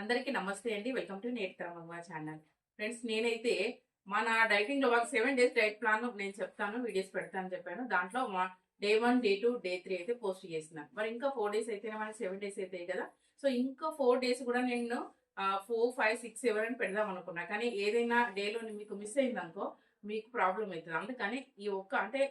అందరికీ నమస్తే అండి. Welcome to నేర్తరమ్మ ఛానల్ ఫ్రెండ్స్ నేనైతే మన డైటింగ్లో ఒక సెవెన్ డేస్ డైట్ ప్లాన్ నేను చెప్తాను వీడియోస్ పెడతాను చెప్పాను. దాంట్లో మా day one day two day three అయితే పోస్ట్ చేసిన. మరి ఇంకా ఫోర్ డేస్ అయితే మనకి సెవెన్ డేస్ అయితే కదా. సో ఇంకా ఫోర్ డేస్ కూడా నేను ఫోర్ ఫైవ్ సిక్స్ ఎవరైనా పెడదాం అనుకున్నా. కానీ ఏదైనా డేలో మీకు మిస్ అయిందనుకో మీకు ప్రాబ్లం అవుతుంది. అందుకని ఈ ఒక్క అంటే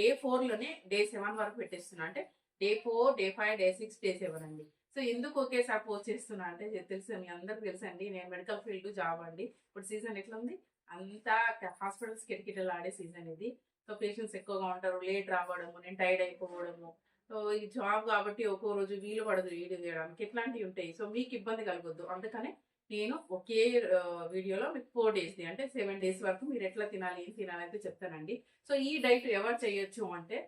డే లోనే డే సెవెన్ వరకు పెట్టేస్తున్నా. అంటే day four day five day six day seven అండి. సో ఎందుకు ఒకేసారి పోస్ట్ చేస్తున్నా అంటే తెలుసు మీ అందరికి తెలుసు అండి నేను మెడికల్ ఫీల్డ్ జాబ్ అండి. ఇప్పుడు సీజన్ ఎట్లా ఉంది అంతా హాస్పిటల్స్ కిటకిటలు ఆడే సీజన్ ఇది. సో పేషెంట్స్ ఎక్కువగా ఉంటారు లేట్ రావడము నేను టైర్డ్ అయిపోవడము. సో ఈ జాబ్ కాబట్టి ఒక్కో రోజు వీలు పడదు వీడియో చేయడానికి. ఇట్లాంటివి ఉంటాయి. సో మీకు ఇబ్బంది కలగొద్దు. అందుకనే నేను ఒకే వీడియోలో మీకు ఫోర్ డేస్ది అంటే సెవెన్ డేస్ వరకు మీరు ఎట్లా తినాలి ఏం తినాలి అయితే చెప్తానండి. సో ఈ డైట్ ఎవరు చేయొచ్చు అంటే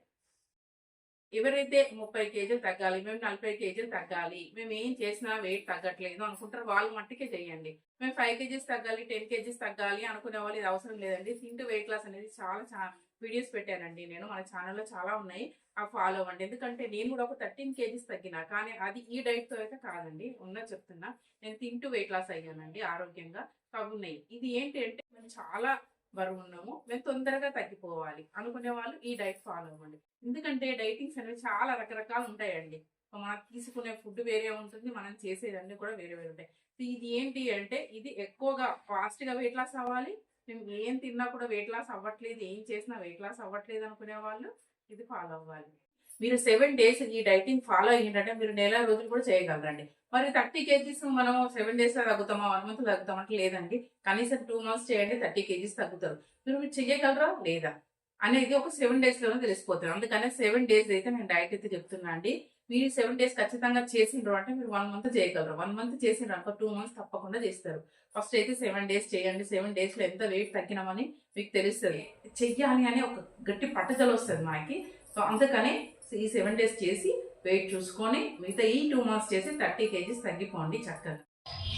ఎవరైతే ముప్పై కేజీలు తగ్గాలి మేము నలభై కేజీలు తగ్గాలి మేము ఏం చేసినా వెయిట్ తగ్గట్లేదు అనుకుంటారు వాళ్ళు మట్టికే చేయండి. మేము ఫైవ్ కేజీస్ తగ్గాలి టెన్ కేజీస్ తగ్గాలి అనుకునే వాళ్ళు ఇది అవసరం లేదండి. తింటూ వెయిట్ లాస్ అనేది చాలా చాలా వీడియోస్ పెట్టానండి నేను. మన ఛానల్లో చాలా ఉన్నాయి. ఆ ఫాలో అవ్వండి. ఎందుకంటే నేను కూడా ఒక థర్టీన్ కేజీస్ తగ్గినా కానీ అది ఈ డైట్తో అయితే కాదండి. ఉన్న చెప్తున్నా. నేను తింటూ వెయిట్ లాస్ అయ్యానండి ఆరోగ్యంగా. తగ్గున్నాయి ఇది ఏంటి అంటే చాలా బరువు ఉన్నాము. మేము తొందరగా తగ్గిపోవాలి. అనుకునే వాళ్ళు ఈ డైట్ ఫాలో అవ్వండి. ఎందుకంటే డైటింగ్స్ అనేవి చాలా రకరకాలు ఉంటాయండి. మనం తీసుకునే ఫుడ్ వేరే ఉంటుంది. మనం చేసేదన్నీ కూడా వేరే వేరే ఉంటాయి. ఇది ఏంటి అంటే ఇది ఎక్కువగా ఫాస్ట్గా వెయిట్ లాస్ అవ్వాలి. మేము ఏం తిన్నా కూడా వెయిట్ లాస్ అవ్వట్లేదు. ఏం చేసినా వెయిట్ లాస్ అవ్వట్లేదు అనుకునే వాళ్ళు ఇది ఫాలో అవ్వాలి. మీరు సెవెన్ డేస్ ఈ డైటింగ్ ఫాలో అయ్యిందంటే మీరు నెల రోజులు కూడా చేయగలరండి. మరి థర్టీ కేజీస్ మనం సెవెన్ డేస్ తగ్గుతామా? వన్ మంత్ తగ్గుతామంటే లేదండి. కనీసం టూ మంత్స్ చేయండి థర్టీ కేజీస్ తగ్గుతారు. మీరు మీరు చెయ్యగలరా? లేదా? అనేది ఒక సెవెన్ డేస్లోనే తెలిసిపోతుంది. అందుకనే సెవెన్ డేస్ అయితే నేను డైట్ అయితే చెప్తున్నా అండి. మీరు సెవెన్ డేస్ ఖచ్చితంగా చేసిండ్రు అంటే మీరు వన్ మంత్ చేయగలరు. వన్ మంత్ చేసిండ్రు అనుకో టూ మంత్స్ తప్పకుండా చేస్తారు. ఫస్ట్ అయితే సెవెన్ డేస్ చేయండి. సెవెన్ డేస్లో ఎంత వెయిట్ తగ్గినామని మీకు తెలుస్తుంది. చెయ్యాలి అని ఒక గట్టి పట్టుదల వస్తుంది మనకి. సో అందుకని ఈ సెవెన్ డేస్ చేసి వెయిట్ చూసుకొని మిగతా ఈ టూ మంత్స్ చేసి థర్టీ కేజీస్ తగ్గిపోండి చక్కగా.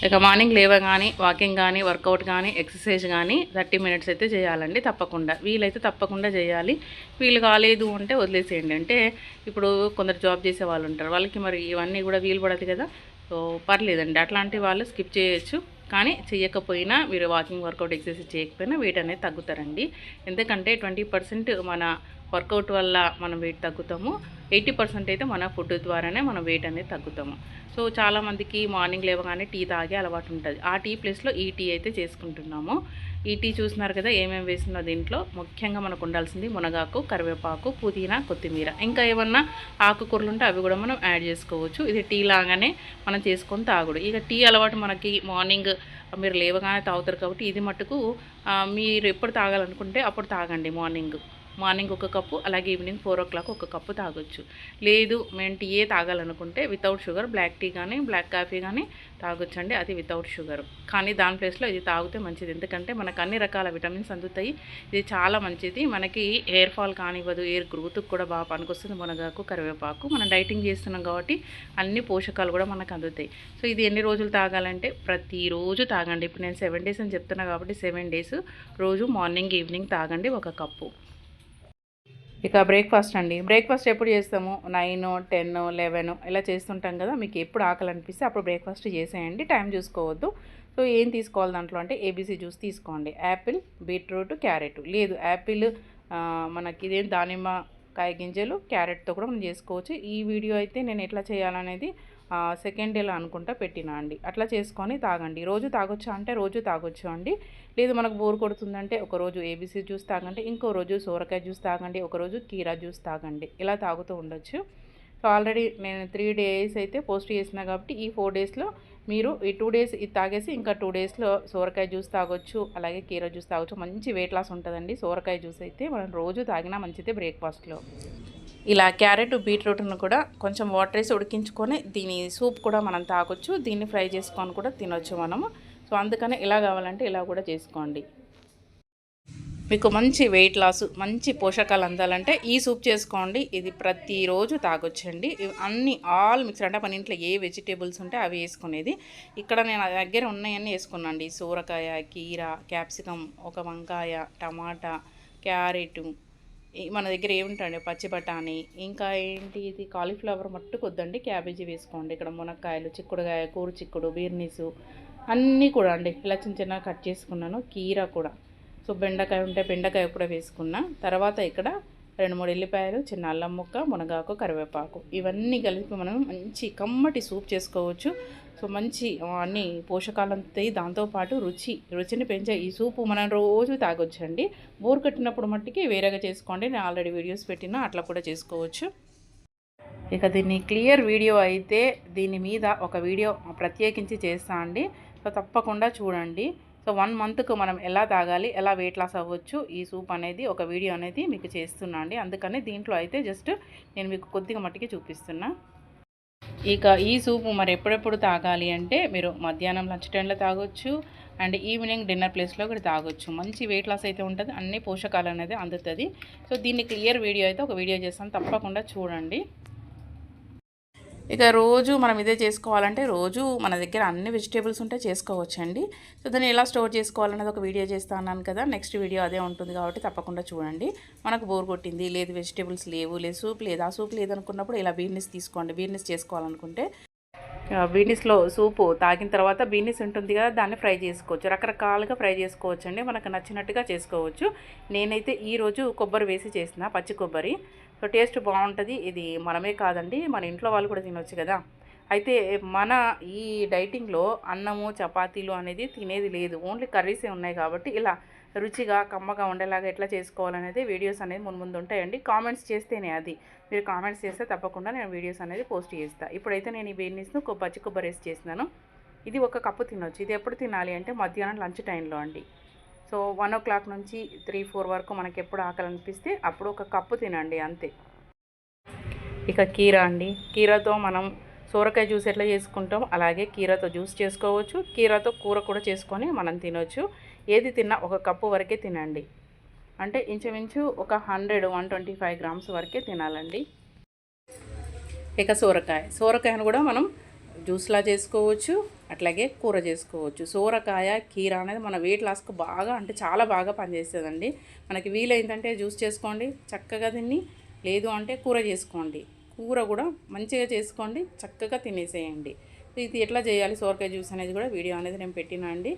ఇక మార్నింగ్ లేవగానే వాకింగ్ కానీ వర్కౌట్ కానీ ఎక్సర్సైజ్ కానీ థర్టీ మినిట్స్ అయితే చేయాలండి తప్పకుండా. వీలైతే తప్పకుండా చేయాలి. వీలు కాలేదు అంటే వదిలేసేయండి. అంటే ఇప్పుడు కొందరు జాబ్ చేసే వాళ్ళు ఉంటారు. వాళ్ళకి మరి ఇవన్నీ కూడా వీలు పడదు కదా. సో పర్లేదండి. అట్లాంటి వాళ్ళు స్కిప్ చేయొచ్చు. కానీ చేయకపోయినా మీరు వాకింగ్ వర్కౌట్ ఎక్సర్సైజ్ చేయకపోయినా వెయిట్ అనేది తగ్గుతారండి. ఎందుకంటే ట్వంటీ పర్సెంట్ మన వర్కౌట్ వల్ల మనం వెయిట్ తగ్గుతాము. ఎయిటీ పర్సెంట్ అయితే మన ఫుడ్ ద్వారానే మనం వెయిట్ అనేది తగ్గుతాము. సో చాలామందికి మార్నింగ్ లేవగానే టీ తాగే అలవాటు ఉంటుంది. ఆ టీ ప్లేస్లో ఈ టీ అయితే చేసుకుంటున్నాము. ఈ టీ కదా ఏమేమి వేసినా దీంట్లో? ముఖ్యంగా మనకు ఉండాల్సింది మునగాకు కరివేపాకు పుదీనా కొత్తిమీర. ఇంకా ఏమన్నా ఆకుకూరలు ఉంటే అవి కూడా మనం యాడ్ చేసుకోవచ్చు. ఇది టీ లాగానే మనం చేసుకొని తాగుడు. ఇక టీ అలవాటు మనకి మార్నింగ్ మీరు లేవగానే తాగుతారు కాబట్టి ఇది మట్టుకు మీరు ఎప్పుడు తాగాలనుకుంటే అప్పుడు తాగండి మార్నింగ్. మార్నింగ్ ఒక కప్పు అలాగే ఈవినింగ్ ఫోర్ ఓ క్లాక్ ఒక కప్పు తాగొచ్చు. లేదు మేము టీయే తాగాలనుకుంటే వితౌట్ షుగర్ బ్లాక్ టీ కానీ బ్లాక్ కాఫీ కానీ తాగొచ్చు అండి అది వితౌట్ షుగర్. కానీ దాని ప్లేస్లో ఇది తాగితే మంచిది. ఎందుకంటే మనకు అన్ని రకాల విటమిన్స్ అందుతాయి. ఇది చాలా మంచిది. మనకి హెయిర్ ఫాల్ కానివ్వదు హెయిర్ గ్రోత్కి కూడా బాగా పనికొస్తుంది. మునగాకు కరివేపాకు మనం డైటింగ్ చేస్తున్నాం కాబట్టి అన్ని పోషకాలు కూడా మనకు అందుతాయి. సో ఇది ఎన్ని రోజులు తాగాలంటే ప్రతిరోజు తాగండి. ఇప్పుడు నేను సెవెన్ డేస్ అని చెప్తున్నా కాబట్టి సెవెన్ డేస్ రోజు మార్నింగ్ ఈవినింగ్ తాగండి ఒక కప్పు. ఇక బ్రేక్ఫాస్ట్ అండి. బ్రేక్ఫాస్ట్ ఎప్పుడు చేస్తాము? నైన్ టెన్ లెవెన్ ఇలా చేస్తుంటాం కదా మీకు ఎప్పుడు ఆకలి అనిపిస్తే అప్పుడు బ్రేక్ఫాస్ట్ చేసేయండి. టైం చూసుకోవద్దు. సో ఏం తీసుకోవాలి దాంట్లో అంటే ఏబీసీ జ్యూస్ తీసుకోండి. యాపిల్ బీట్రూట్ క్యారెట్ లేదు యాపిల్ మనకి ఇదేం దానిమ్మ కాయ గింజలు క్యారెట్తో కూడా మనం చేసుకోవచ్చు. ఈ వీడియో అయితే నేను ఎట్లా చేయాలనేది సెకండ్ డేలో అనుకుంటా పెట్టినా అండి. అట్లా చేసుకొని తాగండి. రోజు తాగొచ్చా అంటే రోజు తాగొచ్చు అండి. లేదు మనకు బోర్ కొడుతుందంటే ఒక రోజు ఏబీసీ జ్యూస్ తాగండి ఇంకో రోజు సోరకాయ జ్యూస్ తాగండి ఒక రోజు కీరా జ్యూస్ తాగండి. ఇలా తాగుతూ ఉండొచ్చు. సో ఆల్రెడీ నేను త్రీ డేస్ అయితే పోస్ట్ చేసిన కాబట్టి ఈ ఫోర్ డేస్లో మీరు ఈ టూ డేస్ ఇది తాగేసి ఇంకా టూ డేస్లో సోరకాయ జ్యూస్ తాగొచ్చు అలాగే కీరా జ్యూస్ తాగొచ్చు. మంచి వెయిట్ లాస్ ఉంటుందండి. సోరకాయ జ్యూస్ అయితే మనం రోజు తాగినా మంచిదే బ్రేక్ఫాస్ట్లో ఇలా క్యారెట్ బీట్రూట్ను కూడా కొంచెం వాటర్ వేసి ఉడికించుకొని దీని సూప్ కూడా మనం తాగొచ్చు. దీన్ని ఫ్రై చేసుకొని కూడా తినొచ్చు మనము. సో అందుకని ఇలా కావాలంటే ఇలా కూడా చేసుకోండి. మీకు మంచి వెయిట్ లాస్ మంచి పోషకాలు అందాలంటే ఈ సూప్ చేసుకోండి. ఇది ప్రతిరోజు తాగొచ్చండి. అన్ని ఆల్ మిక్సర్ అంటే మన ఇంట్లో ఏ వెజిటేబుల్స్ ఉంటే అవి వేసుకునేది. ఇక్కడ నేను నా దగ్గర ఉన్నాయన్నీ వేసుకున్నాండి సూరకాయ కీర క్యాప్సికమ్ ఒక వంకాయ టమాటా క్యారెట్ మన దగ్గర ఏముంటాయండి? పచ్చి బఠానీ. ఇంకా ఏంటి ఇది? కాలీఫ్లవర్ మట్టుకు వద్దండి. క్యాబేజీ వేసుకోండి. ఇక్కడ మునక్కాయలు చిక్కుడుకాయ కూర చిక్కుడు బీర్నీసు అన్నీ కూడా అండి. ఇలా చిన్న చిన్న కట్ చేసుకున్నాను. కీర కూడా. సో బెండకాయ ఉంటే బెండకాయ కూడా వేసుకున్నా. తర్వాత ఇక్కడ రెండు మూడు ఎల్లిపాయలు చిన్న అల్లం ముక్క మునగాకు కరివేపాకు. ఇవన్నీ కలిపి మనం మంచి కమ్మటి సూప్ చేసుకోవచ్చు. సో మంచి అన్ని పోషకాలు అందుతాయి దాంతోపాటు రుచి రుచిని పెంచే ఈ సూపు మనం రోజు తాగొచ్చండి. బోర్ కట్టినప్పుడు మట్టికి వేరేగా చేసుకోండి. నేను ఆల్రెడీ వీడియోస్ పెట్టినా అట్లా కూడా చేసుకోవచ్చు. ఇక దీన్ని క్లియర్ వీడియో అయితే దీని మీద ఒక వీడియో ప్రత్యేకించి చేస్తా అండి. సో తప్పకుండా చూడండి. సో వన్ మంత్కు మనం ఎలా తాగాలి ఎలా వెయిట్ లాస్ అవ్వచ్చు ఈ సూప్ అనేది ఒక వీడియో అనేది మీకు చేస్తున్నా అండి. అందుకని దీంట్లో అయితే జస్ట్ నేను మీకు కొద్దిగా మట్టికి చూపిస్తున్నా. ఇక ఈ సూపు మరి ఎప్పుడెప్పుడు తాగాలి అంటే మీరు మధ్యాహ్నం లంచ్ టైంలో తాగొచ్చు అండ్ ఈవినింగ్ డిన్నర్ ప్లేస్లో కూడా తాగొచ్చు. మంచి వెయిట్ లాస్ అయితే ఉంటుంది అన్ని పోషకాలు అనేది అందుతుంది. సో దీన్ని క్లియర్ వీడియో అయితే ఒక వీడియో చేస్తాను తప్పకుండా చూడండి. ఇక రోజు మనం ఇదే చేసుకోవాలంటే రోజు మన దగ్గర అన్ని వెజిటేబుల్స్ ఉంటే చేసుకోవచ్చండి. సో దాన్ని ఎలా స్టోర్ చేసుకోవాలనేది ఒక వీడియో చేస్తా అన్నాను కదా నెక్స్ట్ వీడియో అదే ఉంటుంది కాబట్టి తప్పకుండా చూడండి. మనకు బోర్ కొట్టింది లేదు వెజిటేబుల్స్ లేవు లేదు సూప్ లేదు ఆ సూప్ లేదనుకున్నప్పుడు ఇలా బీర్నిస్ తీసుకోండి బీర్నిస్ చేసుకోవాలనుకుంటే. బీనిస్లో సూపు తాగిన తర్వాత బీనిస్ ఉంటుంది కదా దాన్ని ఫ్రై చేసుకోవచ్చు. రకరకాలుగా ఫ్రై చేసుకోవచ్చు అండి మనకు నచ్చినట్టుగా చేసుకోవచ్చు. నేనైతే ఈరోజు కొబ్బరి వేసి చేసిన పచ్చి కొబ్బరి. సో టేస్ట్ బాగుంటుంది. ఇది మనమే కాదండి మన ఇంట్లో వాళ్ళు కూడా తినొచ్చు కదా. అయితే మన ఈ డైటింగ్లో అన్నము చపాతీలు అనేది తినేది లేదు. ఓన్లీ కర్రీసే ఉన్నాయి కాబట్టి ఇలా రుచిగా కమ్మగా ఉండేలాగా ఎట్లా చేసుకోవాలనేది వీడియోస్ అనేది ముందు ముందు ఉంటాయండి. కామెంట్స్ చేస్తేనే అది. మీరు కామెంట్స్ చేస్తే తప్పకుండా నేను వీడియోస్ అనేది పోస్ట్ చేస్తాను ఇప్పుడైతే నేను ఈ బీర్నీస్ను కొ- పచ్చి కొబ్బరి వేసి చేసినాను ఇది ఒక కప్పు తినొచ్చు. ఇది ఎప్పుడు తినాలి అంటే మధ్యాహ్నం లంచ్ టైంలో అండి. సో వన్ ఓ క్లాక్ నుంచి త్రీ ఫోర్ వరకు మనకి ఎప్పుడు ఆకలి అనిపిస్తే అప్పుడు ఒక కప్పు తినండి అంతే. ఇక కీరా అండి. కీరాతో మనం సోరకాయ జ్యూస్ ఎట్లా చేసుకుంటాం అలాగే కీరాతో జ్యూస్ చేసుకోవచ్చు. కీరాతో కూర కూడా చేసుకొని మనం తినొచ్చు. ఏది తిన్నా ఒక కప్పు వరకే తినండి. అంటే ఇంచుమించు ఒక hundred one twenty five grams వరకే తినాలండి. ఇక సోరకాయ. సోరకాయను కూడా మనం జ్యూస్లా చేసుకోవచ్చు. అట్లాగే కూర చేసుకోవచ్చు. సోరకాయ కీర అనేది మన వెయిట్ లాస్కు బాగా అంటే చాలా బాగా పనిచేస్తుందండి. మనకి వీలైందంటే జ్యూస్ చేసుకోండి చక్కగా తిని లేదు అంటే కూర చేసుకోండి. కూర కూడా మంచిగా చేసుకోండి చక్కగా తినేసేయండి. ఇది ఎట్లా చేయాలి? సోరకాయ జ్యూస్ అనేది కూడా వీడియో అనేది నేను పెట్టినా అండి.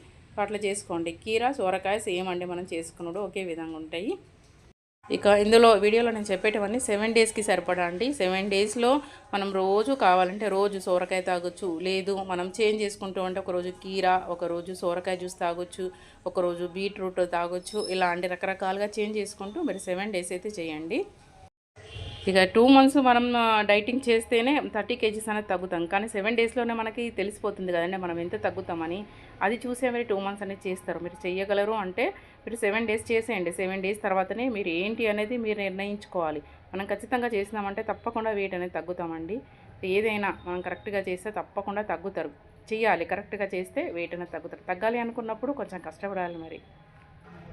అట్లా చేసుకోండి. కీర సోరకాయ సేమ్ అండి మనం చేసుకున్నాడు ఒకే విధంగా ఉంటాయి. ఇక ఇందులో వీడియోలో నేను చెప్పేటవన్నీ సెవెన్ డేస్కి సరిపడా అండి. సెవెన్ డేస్లో మనం రోజు కావాలంటే రోజు సోరకాయ తాగొచ్చు. లేదు మనం చేంజ్ చేసుకుంటూ ఉంటే ఒకరోజు కీర ఒకరోజు సోరకాయ జ్యూస్ తాగొచ్చు ఒకరోజు బీట్రూట్ తాగొచ్చు ఇలా రకరకాలుగా చేంజ్ చేసుకుంటూ మరి సెవెన్ డేస్ అయితే చేయండి. ఇక టూ మంత్స్ మనం డైటింగ్ చేస్తేనే థర్టీ కేజీస్ అనేది తగ్గుతాం. కానీ సెవెన్ డేస్లోనే మనకి తెలిసిపోతుంది కదండి మనం ఎంత తగ్గుతామని. అది చూసే మీరు టూ మంత్స్ అనేది చేస్తారు. మీరు చెయ్యగలరు అంటే మీరు సెవెన్ డేస్ చేసేయండి. సెవెన్ డేస్ తర్వాతనే మీరు ఏంటి అనేది మీరు నిర్ణయించుకోవాలి. మనం ఖచ్చితంగా చేసినామంటే తప్పకుండా వెయిట్ అనేది తగ్గుతామండి. ఏదైనా మనం కరెక్ట్గా చేస్తే తప్పకుండా తగ్గుతారు. చేయాలి. కరెక్ట్గా చేస్తే వెయిట్ అనేది తగ్గుతారు. తగ్గాలి అనుకున్నప్పుడు కొంచెం కష్టపడాలి మరి.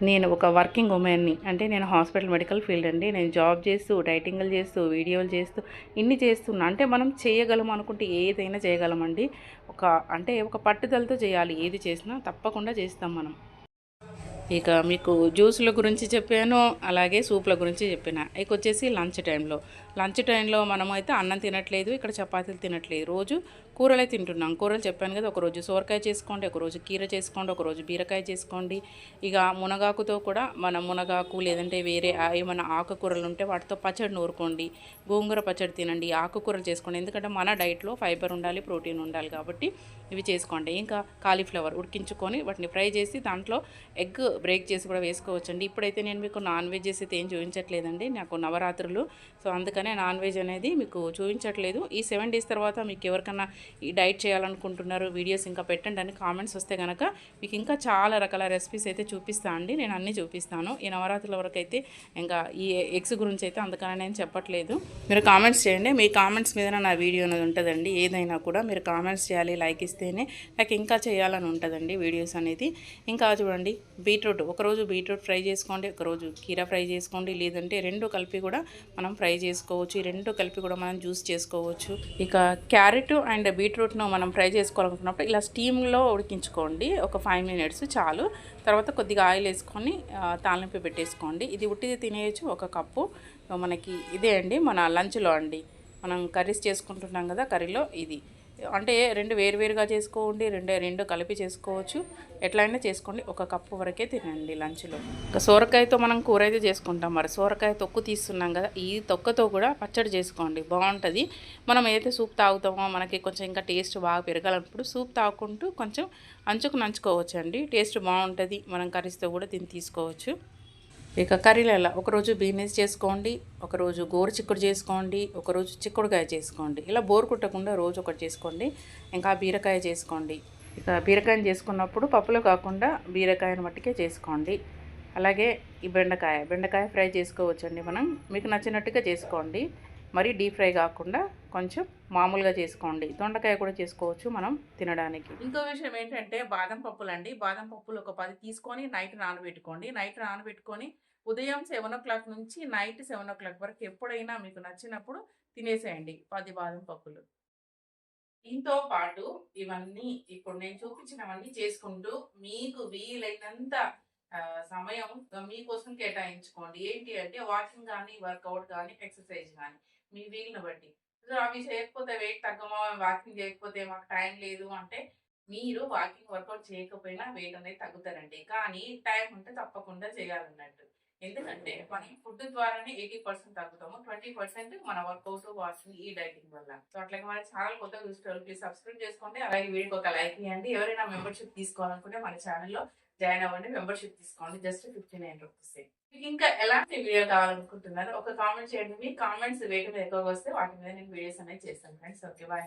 నేను ఒక వర్కింగ్ ఉమెన్ని అంటే నేను హాస్పిటల్ మెడికల్ ఫీల్డ్ అండి. నేను జాబ్ చేస్తూ డైటింగ్లు చేస్తూ వీడియోలు చేస్తూ ఇన్ని చేస్తున్నా. అంటే మనం చేయగలం అనుకుంటే ఏదైనా చేయగలమండి. ఒక అంటే ఒక పట్టుదలతో చేయాలి. ఏది చేసినా తప్పకుండా చేస్తాం మనం. ఇక మీకు జ్యూస్ల గురించి చెప్పాను అలాగే సూప్ల గురించి చెప్పిన. ఇక వచ్చేసి లంచ్ టైంలో లంచ్ టైంలో మనమైతే అన్నం తినట్లేదు ఇక్కడ చపాతీలు తినట్లేదు. రోజు కూరలే తింటున్నాం. కూరలు చెప్పాను కదా ఒకరోజు సోరకాయ చేసుకోండి ఒకరోజు కీర చేసుకోండి ఒకరోజు బీరకాయ చేసుకోండి. ఇక మునగాకుతో కూడా మన మునగాకు లేదంటే వేరే ఏమైనా ఆకుకూరలు ఉంటే వాటితో పచ్చడి నూరుకోండి. గోంగూర పచ్చడి తినండి ఆకుకూరలు చేసుకోండి. ఎందుకంటే మన డైట్లో ఫైబర్ ఉండాలి ప్రోటీన్ ఉండాలి కాబట్టి ఇవి చేసుకోండి. ఇంకా కాలీఫ్లవర్ ఉడికించుకొని వాటిని ఫ్రై చేసి దాంట్లో ఎగ్ బ్రేక్ చేసి కూడా వేసుకోవచ్చండి. ఇప్పుడైతే నేను మీకు నాన్ వెజ్ చేసి అయితే ఏం చూపించట్లేదండి నాకు నవరాత్రులు. సో అందుకనే నాన్ వెజ్ అనేది మీకు చూపించట్లేదు. ఈ సెవెన్ డేస్ తర్వాత మీకు ఎవరికన్నా ఈ డైట్ చేయాలనుకుంటున్నారు వీడియోస్ ఇంకా పెట్టండి అని కామెంట్స్ వస్తే కనుక మీకు ఇంకా చాలా రకాల రెసిపీస్ అయితే చూపిస్తాను అండి. నేను అన్నీ చూపిస్తాను. ఈ నవరాత్రుల వరకు అయితే ఇంకా ఈ ఎగ్స్ గురించి అయితే అందుకని నేను చెప్పట్లేదు. మీరు కామెంట్స్ చేయండి. మీ కామెంట్స్ మీద నా వీడియో అనేది ఉంటుందండి. ఏదైనా కూడా మీరు కామెంట్స్ చేయాలి లైక్ ఇస్తేనే నాకు ఇంకా చేయాలని ఉంటుందండి వీడియోస్ అనేది. ఇంకా చూడండి బీట్రూట్. ఒకరోజు బీట్రూట్ ఫ్రై చేసుకోండి ఒకరోజు కీర ఫ్రై చేసుకోండి లేదంటే రెండు కలిపి కూడా మనం ఫ్రై చేసుకోవచ్చు. ఈ రెండు కలిపి కూడా మనం జ్యూస్ చేసుకోవచ్చు. ఇక క్యారెట్ అండ్ బీట్రూట్ను మనం ఫ్రై చేసుకోవాలనుకున్నప్పుడు ఇలా స్టీమ్లో ఉడికించుకోండి. ఒక ఫైవ్ మినిట్స్ చాలు. తర్వాత కొద్దిగా ఆయిల్ వేసుకొని తాలింపు పెట్టేసుకోండి. ఇది ఉట్టిది తినేయచ్చు ఒక కప్పు. మనకి ఇదే అండి మన లంచ్లో అండి. మనం కర్రీస్ చేసుకుంటున్నాం కదా కర్రీలో ఇది. అంటే రెండు వేరువేరుగా చేసుకోండి రెండు రెండు కలిపి చేసుకోవచ్చు. ఎట్లయినా చేసుకోండి. ఒక కప్పు వరకే తినండి లంచ్లో. ఇంకా సోరకాయతో మనం కూర అయితే చేసుకుంటాం. మరి సోరకాయ తొక్కు తీస్తున్నాం కదా ఈ తొక్కతో కూడా పచ్చడి చేసుకోండి. బాగుంటుంది. మనం ఏదైతే సూప్ తాగుతామో మనకి కొంచెం ఇంకా టేస్ట్ బాగా పెరగాలన్నప్పుడు సూప్ తాగుకుంటూ కొంచెం అంచుకు నంచుకోవచ్చు అండి టేస్ట్ బాగుంటుంది. మనం కర్రీస్తో కూడా దీన్ని తీసుకోవచ్చు. ఇక కర్రీలలో ఒకరోజు బీనెస్ చేసుకోండి ఒకరోజు గోరు చిక్కుడు చేసుకోండి ఒకరోజు చిక్కుడుకాయ చేసుకోండి. ఇలా బోరు కుట్టకుండా రోజు ఒకటి చేసుకోండి ఇంకా బీరకాయ చేసుకోండి. ఇక బీరకాయని చేసుకున్నప్పుడు పప్పులో కాకుండా బీరకాయను మట్టికే చేసుకోండి. అలాగే ఈ బెండకాయ బెండకాయ ఫ్రై చేసుకోవచ్చండి మనం. మీకు నచ్చినట్టుగా చేసుకోండి. మరి డీప్ ఫ్రై కాకుండా కొంచెం మామూలుగా చేసుకోండి. దొండకాయ కూడా చేసుకోవచ్చు మనం తినడానికి. ఇంకో విషయం ఏంటంటే బాదం పప్పులు అండి బాదం పప్పులు ఒక పది తీసుకొని నైట్ నానబెట్టుకోండి. నైట్ నానబెట్టుకొని ఉదయం సెవెన్ ఓ క్లాక్ నుంచి నైట్ సెవెన్ ఓ క్లాక్ వరకు ఎప్పుడైనా మీకు నచ్చినప్పుడు తినేసేయండి పది బాదం పప్పులు. దీంతో పాటు ఇవన్నీ ఇప్పుడు నేను చూపించినవన్నీ చేసుకుంటూ మీకు వీలైనంత సమయం మీకోసం కేటాయించుకోండి. ఏంటి అంటే వాకింగ్ కానీ వర్కౌట్ కానీ ఎక్సర్సైజ్ కానీ మీ వీలుని బట్టి. సో అవి చేయకపోతే వెయిట్ తగ్గమా? వాకింగ్ చేయకపోతే మాకు టైం లేదు అంటే మీరు వాకింగ్ వర్కౌట్ చేయకపోయినా వెయిట్ అనేది తగ్గుతారండి. కానీ టైం ఉంటే తప్పకుండా చేయాలన్నట్టు. ఎందుకంటే మనం ఫుడ్ ద్వారానే ఎయిటీ పర్సెంట్ తగ్గుతాము. ట్వంటీ పర్సెంట్ మన వర్కౌట్ వాకింగ్ ఈ డైటింగ్ వల్ల. సో అట్లాగే మన ఛానల్ కొత్తగా చూసుకోవాలి ప్లీజ్ సబ్స్క్రైబ్ చేసుకోండి. అలాగే వీడియోకి ఒక లైక్ ఇవ్వండి. ఎవరైనా మెంబర్షిప్ తీసుకోవాలనుకుంటే మన ఛానల్లో జాయిన్ అవ్వండి. మెంబర్షిప్ తీసుకోండి. జస్ట్ ఫిఫ్టీ నైన్ రూపీస్ మీకు ఇంకా ఎలాంటి వీడియో కావాలనుకుంటున్నారు ఒక కామెంట్ చేయండి. మీ కామెంట్స్ రేట్ ఎక్కువగా వస్తే వాటి మీద నేను వీడియోస్ అనేది చేస్తాను. Friends okay bye